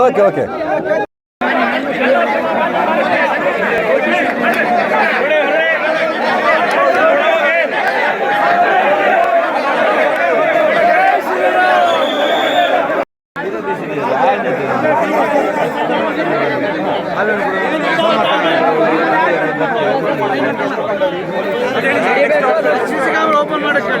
Okay okay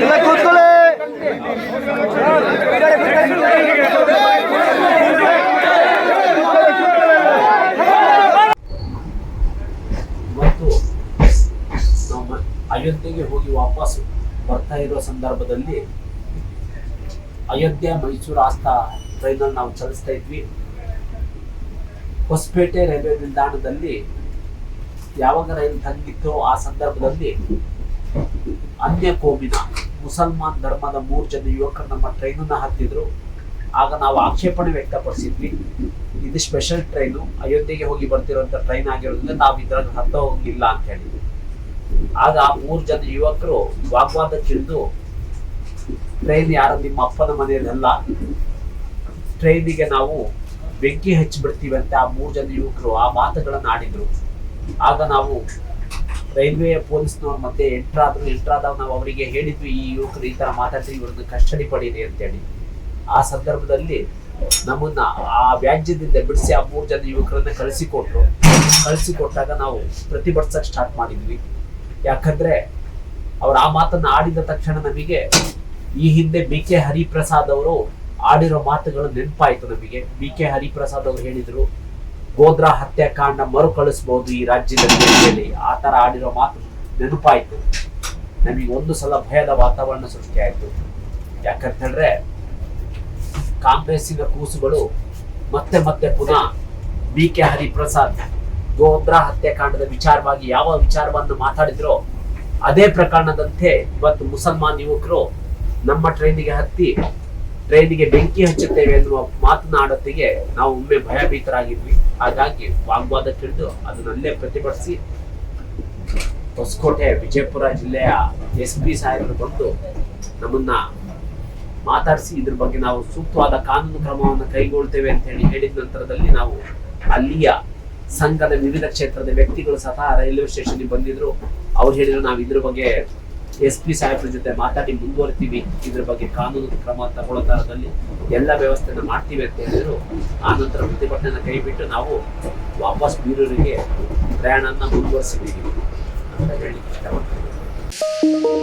ಎಲ್ಲ ಕೂತ್ಕೊಳ್ಳಿ ಇವತ್ತು ನಮ್ಮ ಅಯೋಧ್ಯೆಗೆ ಹೋಗಿ ವಾಪಸ್ ಬರ್ತಾ ಇರೋ ಸಂದರ್ಭದಲ್ಲಿ ಅಯೋಧ್ಯೆ ಮೈಸೂರು ಆಸ್ತಾ ಟ್ರೈನಲ್ಲಿ ನಾವು ಚಲಿಸ್ತಾ ಇದ್ವಿ. ಹೊಸಪೇಟೆ ರೈಲ್ವೆ ನಿಲ್ದಾಣದಲ್ಲಿ ಯಾವಾಗ ರೈಲು ತಂಗಿತ್ತೋ ಆ ಸಂದರ್ಭದಲ್ಲಿ ಅನ್ಯ ಕೋಮಿನ ಮುಸಲ್ಮಾನ್ ಧರ್ಮದ ಮೂರು ಜನ ಯುವಕರು ನಮ್ಮ ಟ್ರೈನನ್ನ ಹತ್ತಿದ್ರು. ಆಗ ನಾವು ಆಕ್ಷೇಪಣೆ ವ್ಯಕ್ತಪಡಿಸಿದ್ವಿ. ಇದು ಸ್ಪೆಷಲ್ ಟ್ರೈನು ಅಯೋಧ್ಯೆಗೆ ಹೋಗಿ ಬರ್ತಿರುವಂತ ಟ್ರೈನ್ ಆಗಿರೋದ್ರಿಂದ ನಾವು ಇದ್ರಾಗ ಹತ್ತೋಗಿಲ್ಲ ಅಂತ ಹೇಳಿ. ಆಗ ಆ ಮೂರು ಜನ ಯುವಕರು ವಾಗ್ವಾದಕ್ಕಿಳಿದು ಟ್ರೈನ್ ಯಾರು? ನಿಮ್ಮ ಅಪ್ಪನ ಮನೆಯಲ್ಲ ಟ್ರೈನಿಗೆ ನಾವು ಬೆಂಕಿ ಹಚ್ಚಿಬಿಡ್ತೀವಿ ಅಂತ ಆ ಮೂರು ಜನ ಯುವಕರು ಆ ಮಾತುಗಳನ್ನು ಆಡಿದ್ರು. ಆಗ ನಾವು ರೈಲ್ವೆ ಪೊಲೀಸ್ನವ್ರ ಮಧ್ಯೆ ಎಂಟ್ರಾದ್ರು ಎಂಟ್ರಾದವ್ ನಾವು ಅವರಿಗೆ ಹೇಳಿದ್ವಿ, ಈ ಯುವಕರು ಈ ತರ ಮಾತಾಡ್ತೀವಿ ಇವ್ರನ್ನ ಕಸ್ಟಡಿ ಪಡೀರಿ ಅಂತೇಳಿ. ಆ ಸಂದರ್ಭದಲ್ಲಿ ನಮ್ಮನ್ನ ಆ ವ್ಯಾಜ್ಯದಿಂದ ಬಿಡಿಸಿ ಆ ಮೂರು ಜನ ಯುವಕರನ್ನ ಕಳಿಸಿಕೊಟ್ರು. ಕಳಿಸಿಕೊಟ್ಟಾಗ ನಾವು ಪ್ರತಿಭಟಿಸಕ್ ಸ್ಟಾರ್ಟ್ ಮಾಡಿದ್ವಿ. ಯಾಕಂದ್ರೆ ಅವ್ರು ಆ ಮಾತನ್ನ ಆಡಿದ ತಕ್ಷಣ ನಮಗೆ ಈ ಹಿಂದೆ ಬಿ ಕೆ ಹರಿಪ್ರಸಾದ್ ಅವರು ಆಡಿರೋ ಮಾತುಗಳು ನೆನಪಾಯ್ತು ನಮಗೆ. ಬಿ ಕೆ ಹರಿಪ್ರಸಾದ್ ಅವರು ಹೇಳಿದ್ರು ಗೋದ್ರಾ ಹತ್ಯಾಕಾಂಡ ಮರುಕಳಿಸಬಹುದು ಈ ರಾಜ್ಯದಲ್ಲಿ ಆ ತರ ಆಡಿರೋ ಮಾತು ನೆನಪಾಯ್ತು. ನಮಗೆ ಒಂದು ಸಲ ಭಯದ ವಾತಾವರಣ ಸೃಷ್ಟಿಯಾಯಿತು ಯಾಕಂತ ಹೇಳಿದ್ರೆ ಕಾಂಗ್ರೆಸ್ಸಿನ ಕೂಸುಗಳು ಮತ್ತೆ ಮತ್ತೆ ಪುನಃ ಬಿ ಕೆ ಹರಿಪ್ರಸಾದ್ ಗೋದ್ರಾ ಹತ್ಯಾಕಾಂಡದ ವಿಚಾರವಾಗಿ ಯಾವ ವಿಚಾರವನ್ನು ಮಾತಾಡಿದ್ರೋ ಅದೇ ಪ್ರಕರಣದಂತೆ ಇವತ್ತು ಮುಸಲ್ಮಾನ್ ಯುವಕರು ನಮ್ಮ ಟ್ರೈನಿಗೆ ಹತ್ತಿ ಟ್ರೈನಿಗೆ ಬೆಂಕಿ ಹಚ್ಚುತ್ತೇವೆ ಎನ್ನುವ ಮಾತನಾಡೋತ್ತಿಗೆ ನಾವು ಒಮ್ಮೆ ಭಯಭೀತರಾಗಿದ್ವಿ. ಹಾಗಾಗಿ ವಾಗ್ವಾದಕ್ಕಿಳಿದು ಅದನ್ನಲ್ಲೇ ಪ್ರತಿಭಟಿಸಿ ಹೊಸಕೋಟೆ, ವಿಜಯಪುರ ಜಿಲ್ಲೆಯ ಎಸ್ ಪಿ ಸಾಹೇಬರು ಬಂದು ನಮ್ಮನ್ನ ಮಾತಾಡಿಸಿ ಇದ್ರ ಬಗ್ಗೆ ನಾವು ಸೂಕ್ತವಾದ ಕಾನೂನು ಕ್ರಮವನ್ನು ಕೈಗೊಳ್ತೇವೆ ಅಂತ ಹೇಳಿ ಹೇಳಿದ ನಂತರದಲ್ಲಿ ನಾವು ಅಲ್ಲಿಯ ಸಂಘದ ವಿವಿಧ ಕ್ಷೇತ್ರದ ವ್ಯಕ್ತಿಗಳು ಸಹ ರೈಲ್ವೆ ಸ್ಟೇಷನ್ ಬಂದಿದ್ರು. ಅವ್ರು ಹೇಳಿದ್ರು, ನಾವು ಇದ್ರ ಬಗ್ಗೆ ಎಸ್ ಪಿ ಸಾಹೇಬ್ರ ಜೊತೆ ಮಾತಾಡಿ ಮುಂದುವರಿತೀವಿ. ಇದ್ರ ಬಗ್ಗೆ ಕಾನೂನು ಕ್ರಮ ತಗೊಳ್ಳೋ ತರದಲ್ಲಿ ಎಲ್ಲ ವ್ಯವಸ್ಥೆನ ಮಾಡ್ತೀವಿ ಅಂತ ಹೇಳಿದ್ರು. ಆ ನಂತರ ಪ್ರತಿಭಟನೆ ಕೈ ಬಿಟ್ಟು ನಾವು ವಾಪಸ್ ಬೀರೂರಿಗೆ ಪ್ರಯಾಣನ ಮುಂದುವರಿಸಿದ್ದೀವಿ ಅಂತ ಹೇಳಿ ಇಷ್ಟಪಡ್ತೀನಿ.